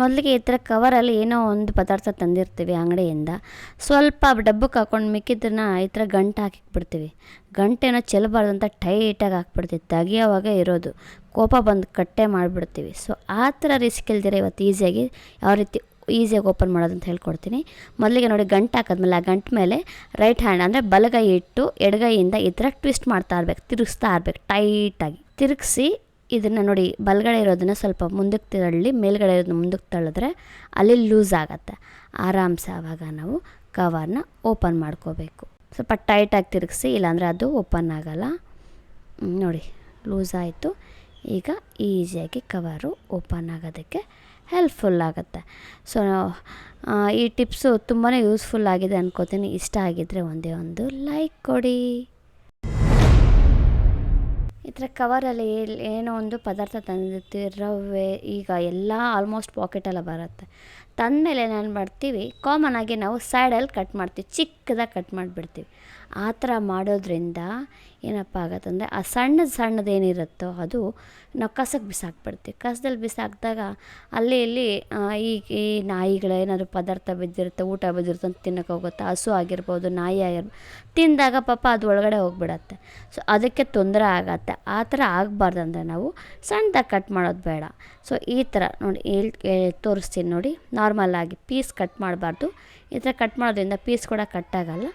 ಮೊದಲಿಗೆ ಈ ಥರ ಕವರಲ್ಲಿ ಏನೋ ಒಂದು ಪದಾರ್ಥ ತಂದಿರ್ತೀವಿ ಅಂಗಡಿಯಿಂದ. ಸ್ವಲ್ಪ ಡಬ್ಬಕ್ಕೆ ಹಾಕೊಂಡು ಮಿಕ್ಕಿದ್ರನ್ನ ಈ ಥರ ಗಂಟು ಹಾಕಿಬಿಡ್ತೀವಿ ಗಂಟೇನೋ ಚೆಲ್ಲಬಾರ್ದು ಅಂತ ಟೈಟಾಗಿ ಹಾಕ್ಬಿಡ್ತೀವಿ. ತೆಗಿಯೋವಾಗ ಇರೋದು. ಕೋಪ ಬಂದು ಕಟ್ಟೆ ಮಾಡಿಬಿಡ್ತೀವಿ. ಸೊ ಆ ಥರ ರಿಸ್ಕ್ ಇಲ್ದಿರ ಇವತ್ತು ಈಸಿಯಾಗಿ ಯಾವ ರೀತಿ ಈಸಿಯಾಗಿ ಓಪನ್ ಮಾಡೋದು ಅಂತ ಹೇಳ್ಕೊಡ್ತೀನಿ. ಮೊದಲಿಗೆ ನೋಡಿ ಗಂಟು ಹಾಕಿದ್ಮೇಲೆ ಆ ಗಂಟು ಮೇಲೆ ರೈಟ್ ಹ್ಯಾಂಡ್ ಅಂದರೆ ಬಲಗೈ ಇಟ್ಟು ಎಡಗೈಯಿಂದ ಈ ಥರ ಟ್ವಿಸ್ಟ್ ಮಾಡ್ತಾ ಇರ್ಬೇಕು. ತಿರುಗಿಸ್ತಾ ಇರ್ಬೇಕು. ಟೈಟಾಗಿ ತಿರುಗಿಸಿ ಇದನ್ನು ನೋಡಿ ಬಲಗಡೆ ಇರೋದನ್ನು ಸ್ವಲ್ಪ ಮುಂದಕ್ಕೆ ತಳ್ಳಿ ಮೇಲ್ಗಡೆ ಇರೋದನ್ನ ಮುಂದಕ್ಕೆ ತಳ್ಳಿದ್ರೆ ಅಲ್ಲಿ ಲೂಸ್ ಆಗುತ್ತೆ. ಆರಾಮ್ಸೆ ಆವಾಗ ನಾವು ಕವರ್ನ ಓಪನ್ ಮಾಡ್ಕೋಬೇಕು. ಸ್ವಲ್ಪ ಟೈಟಾಗಿ ತಿರುಗಿಸಿ, ಇಲ್ಲಾಂದರೆ ಅದು ಓಪನ್ ಆಗೋಲ್ಲ. ನೋಡಿ ಲೂಸ್ ಆಯಿತು. ಈಗ ಈಸಿಯಾಗಿ ಕವರು ಓಪನ್ ಆಗೋದಕ್ಕೆ ಹೆಲ್ಪ್ಫುಲ್ ಆಗುತ್ತೆ. ಸೊ ಈ ಟಿಪ್ಸು ತುಂಬಾ ಯೂಸ್ಫುಲ್ ಆಗಿದೆ ಅನ್ಕೋತೀನಿ. ಇಷ್ಟ ಆಗಿದ್ದರೆ ಒಂದೇ ಒಂದು ಲೈಕ್ ಕೊಡಿ. ಈ ಕವರಲ್ಲಿ ಏನೋ ಒಂದು ಪದಾರ್ಥ ತಂದಿರ್ತೀವಿ ರವೆ ಈಗ ಎಲ್ಲ ಆಲ್ಮೋಸ್ಟ್ ಪಾಕೆಟೆಲ್ಲ ಬರುತ್ತೆ. ತಂದಮೇಲೆ ಏನು ಮಾಡ್ತೀವಿ? ಕಾಮನ್ ಆಗಿ ನಾವು ಸೈಡಲ್ಲಿ ಕಟ್ ಮಾಡ್ತೀವಿ. ಚಿಕ್ಕದಾಗಿ ಕಟ್ ಮಾಡಿಬಿಡ್ತೀವಿ. ಆ ಥರ ಮಾಡೋದ್ರಿಂದ ಏನಪ್ಪ ಆಗತ್ತಂದರೆ, ಆ ಸಣ್ಣದು ಸಣ್ಣದೇನಿರುತ್ತೋ ಅದು ನಾವು ಕಸಕ್ಕೆ ಬಿಸಾಕ್ಬಿಡ್ತೀವಿ. ಕಸದಲ್ಲಿ ಬಿಸಾಕಿದಾಗ ಅಲ್ಲಿ ಇಲ್ಲಿ ಈ ಈ ನಾಯಿಗಳು ಏನಾದರೂ ಪದಾರ್ಥ ಬಿದ್ದಿರುತ್ತೆ, ಊಟ ಬಿದ್ದಿರುತ್ತೆ ಅಂತ ತಿನ್ನೋಕೆ ಹೋಗುತ್ತೆ. ಹಸು ಆಗಿರ್ಬೋದು, ನಾಯಿ ಆಗಿರ್ಬೋದು ತಿಂದಾಗ ಪಾಪ ಅದು ಒಳಗಡೆ ಹೋಗ್ಬಿಡತ್ತೆ. ಸೊ ಅದಕ್ಕೆ ತೊಂದರೆ ಆಗತ್ತೆ. ಆ ಥರ ಆಗಬಾರ್ದಂದ್ರೆ ನಾವು ಸಣ್ಣದಾಗಿ ಕಟ್ ಮಾಡೋದು ಬೇಡ. ಸೊ ಈ ಥರ ನೋಡಿ ಹೇಳ್- ತೋರಿಸ್ತೀನಿ ನೋಡಿ. ನಾರ್ಮಲ್ ಆಗಿ ಪೀಸ್ ಕಟ್ ಮಾಡಬಾರ್ದು. ಈ ಥರ ಕಟ್ ಮಾಡೋದ್ರಿಂದ ಪೀಸ್ ಕೂಡ ಕಟ್ ಆಗಲ್ಲ.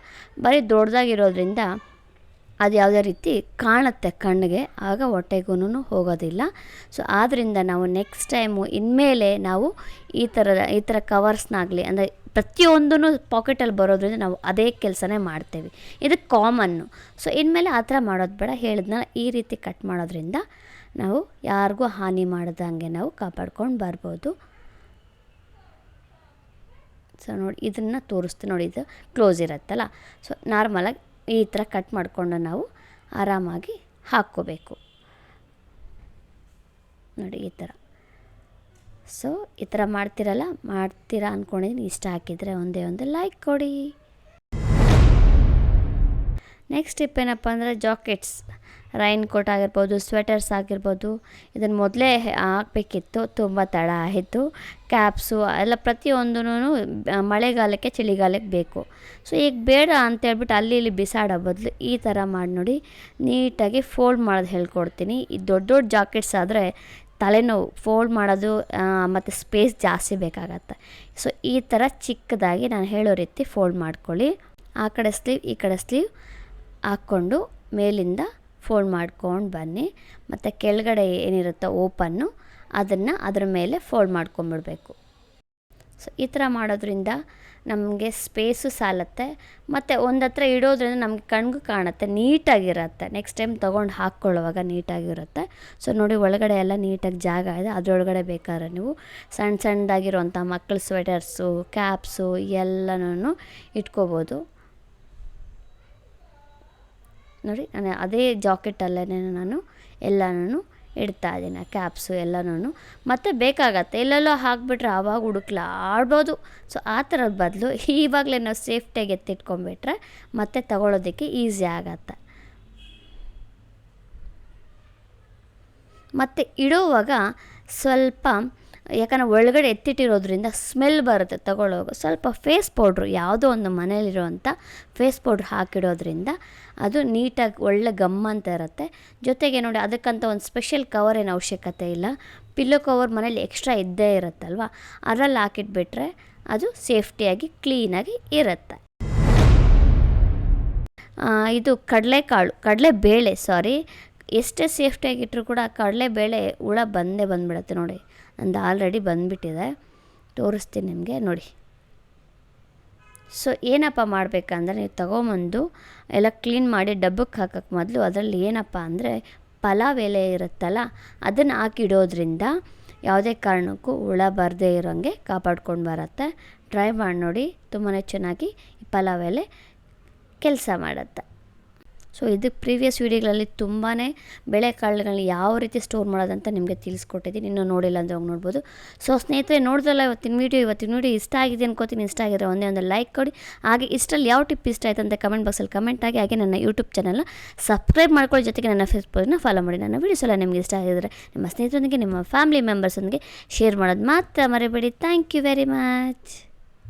ಬರೀ ದೊಡ್ಡದಾಗಿರೋದ್ರಿಂದ ಅದು ಯಾವುದೇ ರೀತಿ ಕಾಣುತ್ತೆ ಕಣ್ಣಿಗೆ ಆಗ ಹೊಟ್ಟೆಗೂ ಹೋಗೋದಿಲ್ಲ. ಸೊ ಆದ್ದರಿಂದ ನಾವು ನೆಕ್ಸ್ಟ್ ಟೈಮು ಇನ್ಮೇಲೆ ನಾವು ಈ ಥರದ, ಈ ಥರ ಕವರ್ಸ್ನಾಗಲಿ, ಅಂದರೆ ಪ್ರತಿಯೊಂದೂ ಪಾಕೆಟಲ್ಲಿ ಬರೋದ್ರಿಂದ ನಾವು ಅದೇ ಕೆಲಸನೇ ಮಾಡ್ತೇವೆ. ಇದು ಕಾಮನ್ನು ಸೊ ಇನ್ಮೇಲೆ ಆ ಥರ ಮಾಡೋದು ಬೇಡ. ಹೇಳಿದ್ನಲ್ಲ, ಈ ರೀತಿ ಕಟ್ ಮಾಡೋದ್ರಿಂದ ನಾವು ಯಾರಿಗೂ ಹಾನಿ ಮಾಡ್ದಂಗೆ ನಾವು ಕಾಪಾಡ್ಕೊಂಡು ಬರ್ಬೋದು. ಸೊ ನೋಡಿ, ಇದನ್ನು ತೋರಿಸ್ತೀನಿ ನೋಡಿ, ಇದು ಕ್ಲೋಸ್ ಇರುತ್ತಲ್ಲ? ಸೊ ನಾರ್ಮಲಾಗಿ ಈ ಥರ ಕಟ್ ಮಾಡಿಕೊಂಡು ನಾವು ಆರಾಮಾಗಿ ಹಾಕ್ಕೋಬೇಕು. ನೋಡಿ, ಈ ಥರ ಸೊ, ಈ ಥರ ಮಾಡ್ತೀರಲ್ಲ? ಮಾಡ್ತೀರಾ ಅಂದ್ಕೊಂಡಿದ್ದೀನಿ ಇಷ್ಟ ಹಾಕಿದರೆ ಒಂದೇ ಒಂದು ಲೈಕ್ ಕೊಡಿ. ನೆಕ್ಸ್ಟ್ ಟಿಪ್ ಏನಪ್ಪ ಅಂದರೆ ಜಾಕೆಟ್ಸ್. ರೈನ್ ಕೋಟ್ ಆಗಿರ್ಬೋದು ಸ್ವೆಟರ್ಸ್ ಆಗಿರ್ಬೋದು ಇದನ್ನು ಮೊದಲೇ ಹಾಕಬೇಕಿತ್ತು. ತುಂಬ ತಡ ಆಯಿತು. ಕ್ಯಾಪ್ಸು ಎಲ್ಲ ಪ್ರತಿಯೊಂದೂ ಮಳೆಗಾಲಕ್ಕೆ ಚಳಿಗಾಲಕ್ಕೆ ಬೇಕು. ಸೊ ಈಗ ಬೇಡ ಅಂತೇಳ್ಬಿಟ್ಟು ಅಲ್ಲಿ ಇಲ್ಲಿ ಬಿಸಾಡೋ ಬದಲು ಈ ಥರ ಮಾಡಿ ನೋಡಿ, ನೀಟಾಗಿ ಫೋಲ್ಡ್ ಮಾಡೋದು ಹೇಳ್ಕೊಡ್ತೀನಿ. ಈ ದೊಡ್ಡ ದೊಡ್ಡ ಜಾಕೆಟ್ಸ್ ಆದರೆ ತಲೆನೋವು ಫೋಲ್ಡ್ ಮಾಡೋದು ಮತ್ತು ಸ್ಪೇಸ್ ಜಾಸ್ತಿ ಬೇಕಾಗತ್ತೆ. ಸೊ ಈ ಥರ ಚಿಕ್ಕದಾಗಿ ನಾನು ಹೇಳೋ ರೀತಿ ಫೋಲ್ಡ್ ಮಾಡ್ಕೊಳ್ಳಿ. ಆ ಕಡೆ ಸ್ಲೀವ್ ಈ ಕಡೆ ಸ್ಲೀವ್ ಹಾಕ್ಕೊಂಡು ಮೇಲಿಂದ ಫೋಲ್ಡ್ ಮಾಡ್ಕೊಂಡು ಬನ್ನಿ. ಮತ್ತು ಕೆಳಗಡೆ ಏನಿರುತ್ತೋ ಓಪನ್ನು, ಅದನ್ನು ಅದರ ಮೇಲೆ ಫೋಲ್ಡ್ ಮಾಡ್ಕೊಂಬಿಡಬೇಕು. ಸೊ ಈ ಥರ ಮಾಡೋದ್ರಿಂದ ನಮಗೆ ಸ್ಪೇಸು ಸಾಲತ್ತೆ. ಮತ್ತು ಒಂದು ಹತ್ರ ಇಡೋದ್ರಿಂದ ನಮಗೆ ಕಣ್ಗೂ ಕಾಣುತ್ತೆ, ನೀಟಾಗಿರುತ್ತೆ. ನೆಕ್ಸ್ಟ್ ಟೈಮ್ ತೊಗೊಂಡು ಹಾಕ್ಕೊಳ್ಳುವಾಗ ನೀಟಾಗಿರುತ್ತೆ. ಸೊ ನೋಡಿ ಒಳಗಡೆ ಎಲ್ಲ ನೀಟಾಗಿ ಜಾಗ ಇದೆ. ಅದರೊಳಗಡೆ ಬೇಕಾದ್ರೆ ನೀವು ಸಣ್ಣ ಸಣ್ಣದಾಗಿರುವಂಥ ಮಕ್ಕಳ ಸ್ವೆಟರ್ಸು ಕ್ಯಾಪ್ಸು ಎಲ್ಲನೂ ಇಟ್ಕೋಬೋದು. ನೋಡಿ, ನಾನು ಅದೇ ಜಾಕೆಟಲ್ಲೇ ನಾನು ಎಲ್ಲನೂ ಇಡ್ತಾ ಇದ್ದೀನಿ ಕ್ಯಾಪ್ಸು ಎಲ್ಲನೂ. ಮತ್ತು ಬೇಕಾಗತ್ತೆ, ಎಲ್ಲೆಲ್ಲೋ ಹಾಕ್ಬಿಟ್ರೆ ಆವಾಗ ಹುಡುಕ್ಲ, ಆಡ್ಬೋದು. ಸೊ ಆ ಥರದ ಬದಲು ಈವಾಗಲೇ ನಾವು ಸೇಫ್ಟಿಯಾಗಿ ಎತ್ತಿಟ್ಕೊಂಡ್ಬಿಟ್ರೆ ಮತ್ತೆ ತಗೊಳ್ಳೋದಕ್ಕೆ ಈಸಿ ಆಗತ್ತೆ. ಮತ್ತು ಇಡುವಾಗ ಸ್ವಲ್ಪ ಯಾಕಂದರೆ ಒಳಗಡೆ ಎತ್ತಿಟ್ಟಿರೋದ್ರಿಂದ ಸ್ಮೆಲ್ ಬರುತ್ತೆ ತಗೊಳ್ಳೋವಾಗ. ಸ್ವಲ್ಪ ಫೇಸ್ ಪೌಡ್ರು ಯಾವುದೋ ಒಂದು ಮನೇಲಿರುವಂಥ ಫೇಸ್ ಪೌಡ್ರ್ ಹಾಕಿಡೋದ್ರಿಂದ ಅದು ನೀಟಾಗಿ ಒಳ್ಳೆ ಗಮ್ ಅಂತ ಇರುತ್ತೆ. ಜೊತೆಗೆ ನೋಡಿ, ಅದಕ್ಕಂತ ಒಂದು ಸ್ಪೆಷಲ್ ಕವರ್ ಏನು ಅವಶ್ಯಕತೆ ಇಲ್ಲ. ಪಿಲ್ಲೋ ಕವರ್ ಮನೇಲಿ ಎಕ್ಸ್ಟ್ರಾ ಇದ್ದೇ ಇರುತ್ತಲ್ವ? ಅದರಲ್ಲಿ ಹಾಕಿಟ್ಬಿಟ್ರೆ ಅದು ಸೇಫ್ಟಿಯಾಗಿ ಕ್ಲೀನಾಗಿ ಇರುತ್ತೆ. ಇದು ಕಡಲೆಕಾಳು, ಕಡಲೆಬೇಳೆ ಸಾರಿ ಎಷ್ಟೇ ಸೇಫ್ಟಿಯಾಗಿಟ್ಟರು ಕೂಡ ಕಡಲೆಬೇಳೆ ಹುಳ ಬಂದೇ ಬಂದುಬಿಡುತ್ತೆ ನೋಡಿ. ನಂದು ಆಲ್ರೆಡಿ ಬಂದುಬಿಟ್ಟಿದೆ. ತೋರಿಸ್ತೀನಿ ನಿಮಗೆ, ನೋಡಿ. ಸೊ ಏನಪ್ಪ ಮಾಡಬೇಕಂದ್ರೆ ನೀವು ತಗೊಂಬಂದು ಎಲ್ಲ ಕ್ಲೀನ್ ಮಾಡಿ ಡಬ್ಬಕ್ಕೆ ಹಾಕೋಕ್ಕೆ ಮೊದಲು ಅದರಲ್ಲಿ ಏನಪ್ಪ ಅಂದರೆ ಪಲಾವ್ ಎಲೆ ಇರುತ್ತಲ್ಲ, ಅದನ್ನು ಹಾಕಿಡೋದ್ರಿಂದ ಯಾವುದೇ ಕಾರಣಕ್ಕೂ ಹುಳ ಬರದೇ ಇರೋಂಗೆ ಕಾಪಾಡ್ಕೊಂಡು ಬರುತ್ತೆ. ಟ್ರೈ ಮಾಡಿ ನೋಡಿ ತುಂಬಾ ಚೆನ್ನಾಗಿ ಪಲಾವ್ ಎಲೆ ಕೆಲಸ ಮಾಡುತ್ತೆ. ಸೊ ಇದಕ್ಕೆ ಪ್ರೀವಿಯಸ್ ವೀಡಿಯೋಗಳಲ್ಲಿ ತುಂಬಾ ಬೆಳೆಕಾಳುಗಳನ್ನ ಯಾವ ರೀತಿ ಸ್ಟೋರ್ ಮಾಡೋದಂತ ನಿಮಗೆ ತಿಳಿಸ್ಕೊಟ್ಟಿದ್ದೀನಿ. ಇನ್ನೂ ನೋಡಿಲ್ಲ ಅಂದರೆ ಹೋಗಿ ನೋಡ್ಬೋದು. ಸೊ ಸ್ನೇಹಿತರೆ ನೋಡಿದ್ರಲ್ಲ ಇವತ್ತಿನ ವೀಡಿಯೋ ಇವತ್ತಿನ ವೀಡಿಯೋ ಇಷ್ಟ ಆಗಿದೆ ಅನ್ಕೋತೀನಿ. ಇಷ್ಟ ಆಗಿದ್ರೆ ಒಂದೇ ಒಂದು ಲೈಕ್ ಕೊಡಿ. ಹಾಗೆ ಇಷ್ಟರಲ್ಲಿ ಯಾವ ಟಿಪ್ ಇಷ್ಟ ಆಯ್ತು ಅಂತ ಕಮೆಂಟ್ ಬಾಕ್ಸಲ್ಲಿ ಕಮೆಂಟ್ ಆಗಿ ಹಾಗೆ ನನ್ನ ಯೂಟ್ಯೂಬ್ ಚಾನಲ್ನ ಸಬ್ಸ್ಕ್ರೈಬ್ ಮಾಡ್ಕೊಳ್ಳಿ ಜೊತೆಗೆ ನನ್ನ ಫೇಸ್ಬುಕ್ನ ಫಾಲೋ ಮಾಡಿ. ನನ್ನ ವೀಡಿಯೋಸ್ ಎಲ್ಲ ನಿಮಗೆ ಇಷ್ಟ ಆಗಿದ್ರೆ ನಿಮ್ಮ ಸ್ನೇಹಿತರೊಂದಿಗೆ, ನಿಮ್ಮ ಫ್ಯಾಮಿಲಿ ಮೆಂಬರ್ಸೊಂದಿಗೆ ಶೇರ್ ಮಾಡೋದು ಮಾತ್ರ ಮರಿಬೇಡಿ. Thank you very much